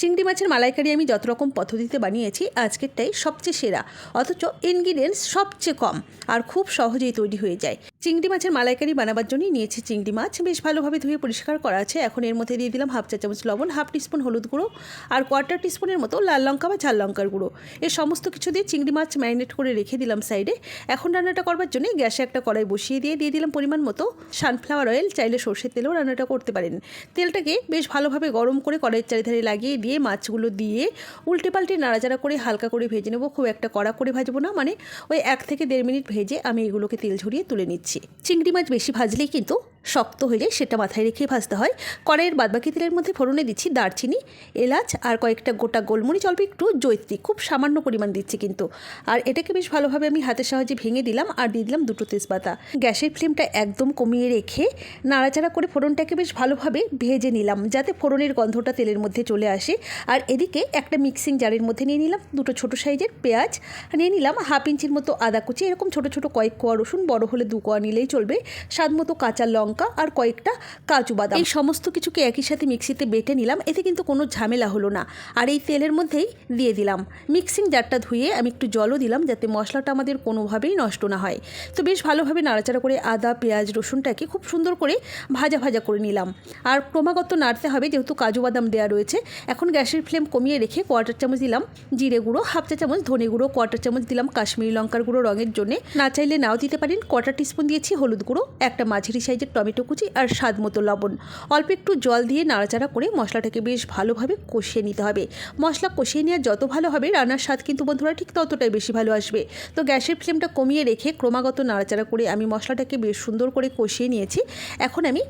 চিংড়ি মাছের মালাইকারি আমি যত রকম পদ্ধতিতে বানিয়েছি, আজকেরটাই সবচেয়ে সেরা। অথচ ইনগ্রিডিয়েন্টস সবচেয়ে কম আর খুব সহজেই তৈরি হয়ে যায়। চিংড়ি মাছের মালাইকারি বানাবার জন্যই নিয়েছি চিংড়ি মাছ। বেশ ভালোভাবে ধুয়ে পরিষ্কার করা আছে। এখন এর মধ্যে দিয়ে দিলাম হাফ চা চামচ লবণ, হাফ টিস্পুন হলুদ গুঁড়ো আর কোয়ার্টার টিস্পুনের মতো লাল লঙ্কা বা ঝাল লঙ্কার গুঁড়ো। এই সমস্ত কিছু দিয়ে চিংড়ি মাছ ম্যারিনেট করে রেখে দিলাম সাইডে। এখন রান্নাটা করবার জন্য গ্যাসে একটা কড়াই বসিয়ে দিয়ে দিয়ে দিলাম পরিমাণ মতো সানফ্লাওয়ার অয়েল চাইলে সর্ষের তেলেও রান্নাটা করতে পারেন। তেলটাকে বেশ ভালোভাবে গরম করে কড়াইয়ের চারিধারে লাগিয়ে দিয়ে মাছগুলো দিয়ে উল্টে পাল্টে নাড়াচাড়া করে হালকা করে ভেজে নেব। খুব একটা কড়া করে ভাজবো না মানে ওই এক থেকে দেড় মিনিট ভেজে আমি এগুলোকে তেল ঝরিয়ে তুলে নিচ্ছি। চিংড়ি মাছ বেশি ভাজলেই কিন্তু শক্ত যায় সেটা মাথায় রেখে ভাজতে হয়। কড়াইয়ের বাদবাকি তেলের মধ্যে ফোড়নে দিচ্ছি দারচিনি, এলাচ আর কয়েকটা গোটা গোলমরিচ, অল্প একটু জৈত্রী, খুব সামান্য পরিমাণ দিচ্ছি কিন্তু। আর এটাকে বেশ ভালোভাবে আমি হাতের সাহায্যে ভেঙে দিলাম আর দিয়ে দিলাম দুটো তেজপাতা। গ্যাসের ফ্লেমটা একদম কমিয়ে রেখে নাড়াচাড়া করে ফোড়নটাকে বেশ ভালোভাবে ভেজে নিলাম, যাতে ফোড়নের গন্ধটা তেলের মধ্যে চলে আসে। আর এদিকে একটা মিক্সিং জারের মধ্যে নিয়ে নিলাম দুটো ছোটো সাইজের পেঁয়াজ নিয়ে নিলাম হাফ ইঞ্চির মতো আদা কুচি, এরকম ছোটো ছোটো কয়েক কোয়া রসুন, বড় হলে দু কোয়া নিলেই চলবে। স্বাদ মতো কাঁচা লঙ্কা আর কয়েকটা কাজু বাদাম। এই সমস্ত কিছুকে একই সাথে মিক্সিতে বেটে নিলাম, এতে কিন্তু কোনো ঝামেলা হলো না। আর এই তেলের মধ্যেই দিয়ে দিলাম। মিক্সিং জারটা ধুয়ে আমি একটু জলও দিলাম, যাতে মশলাটা আমাদের কোনোভাবেই নষ্ট না হয়। তো বেশ ভালোভাবে নাড়াচাড়া করে আদা, পেঁয়াজ, রসুনটাকে খুব সুন্দর করে ভাজা ভাজা করে নিলাম। আর ক্রমাগত নাড়তে হবে, যেহেতু কাজু বাদাম দেওয়া রয়েছে। এখন গ্যাসের ফ্লেম কমিয়ে রেখে কোয়ার্টার চামচ দিলাম জিরে গুঁড়ো, হাফ চা চামচ ধনে গুঁড়ো, কোয়ার্টার চামচ দিলাম কাশ্মীরি লঙ্কার গুঁড়ো রঙের জন্য। না চাইলে নাও দিতে পারেন, কোয়ার্টার টিস্পুন দিয়েছি হলুদ গুঁড়ো, একটা মাঝারি সাইজের টমেটো কুচি আর স্বাদ মতো লবণ। অল্প একটু জল দিয়ে নাড়াচাড়া করে মশলাটাকে বেশ ভালোভাবে কষিয়ে নিতে হবে। মশলা কষিয়ে নেওয়া যত ভালো হবে, রান্নার স্বাদ কিন্তু বন্ধুরা ঠিক ততটাই বেশি ভালো আসবে। তো গ্যাসের ফ্লেমটা কমিয়ে রেখে ক্রমাগত নাড়াচাড়া করে আমি মশলাটাকে বেশ সুন্দর করে কষিয়ে নিয়েছি। এখন আমি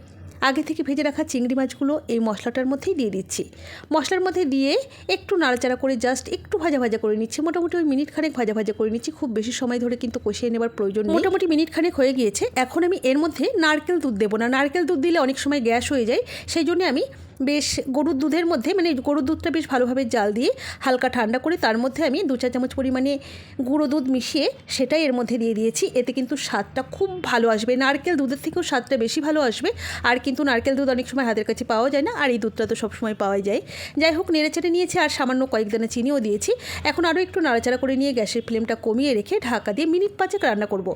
আগে থেকে ভেজে রাখা চিংড়ি মাছগুলো এই মশলাটার মধ্যেই দিয়ে দিচ্ছি। মশলার মধ্যে দিয়ে একটু নাড়াচাড়া করে জাস্ট একটু ভাজা ভাজা করে নিচ্ছি। মোটামুটি ওই মিনিট খানেক ভাজা ভাজা করে নিচ্ছি। খুব বেশি সময় ধরে কিন্তু কষিয়ে নেবার প্রয়োজন মোটামুটি মিনিট খানেক হয়ে গিয়েছে। এখন আমি এর মধ্যে নারকেল দুধ দেবো না। নারকেল দুধ দিলে অনেক সময় গ্যাস হয়ে যায়। সেই জন্য আমি বেশ গরুর দুধের মধ্যে মানে গরুর দুধটা বেশ ভালোভাবে জাল দিয়ে হালকা ঠান্ডা করে তার মধ্যে আমি দু চার চামচ পরিমাণে গুঁড়ো দুধ মিশিয়ে সেটাই এর মধ্যে দিয়ে দিয়েছি। এতে কিন্তু স্বাদটা খুব ভালো আসবে। নারকেল দুধের থেকেও স্বাদটা বেশি ভালো আসবে। আর কিন্তু নারকেল দুধ অনেক সময় হাতের কাছে পাওয়া যায় না, আর এই দুধটা তো সবসময় পাওয়া যায়। যাই হোক, নেড়েচেড়ে নিয়েছি আর সামান্য কয়েক দানা চিনিও দিয়েছি। এখন আরও একটু নাড়াচাড়া করে নিয়ে গ্যাসের ফ্লেমটা কমিয়ে রেখে ঢাকা দিয়ে মিনিট পাঁচেক রান্না করব।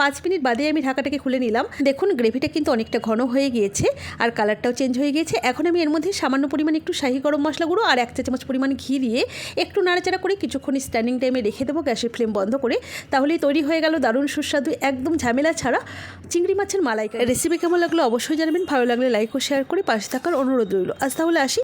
পাঁচ মিনিট বাদে আমি ঢাকাটাকে খুলে নিলাম। দেখুন, গ্রেভিটা কিন্তু অনেকটা ঘন হয়ে গিয়েছে আর কালারটাও চেঞ্জ হয়ে গিয়েছে। এখন আমি এর মধ্যে সামান্য পরিমাণে একটু শাহি গরম মশলা গুঁড়ো আর এক চা চামচ পরিমাণ ঘি দিয়ে একটু নাড়াচাড়া করে কিছুক্ষণ স্ট্যান্ডিং টাইমে রেখে দেবো, গ্যাসের ফ্লেম বন্ধ করে। তাহলেই তৈরি হয়ে গেল দারুণ সুস্বাদু, একদম ঝামেলা ছাড়া চিংড়ি মাছের মালাইকা রেসিপি কেমন লাগল অবশ্যই জানাবেন, ভালো লাগলে লাইক ও শেয়ার করে পাশে থাকার অনুরোধ রইল। আজ তাহলে আসি।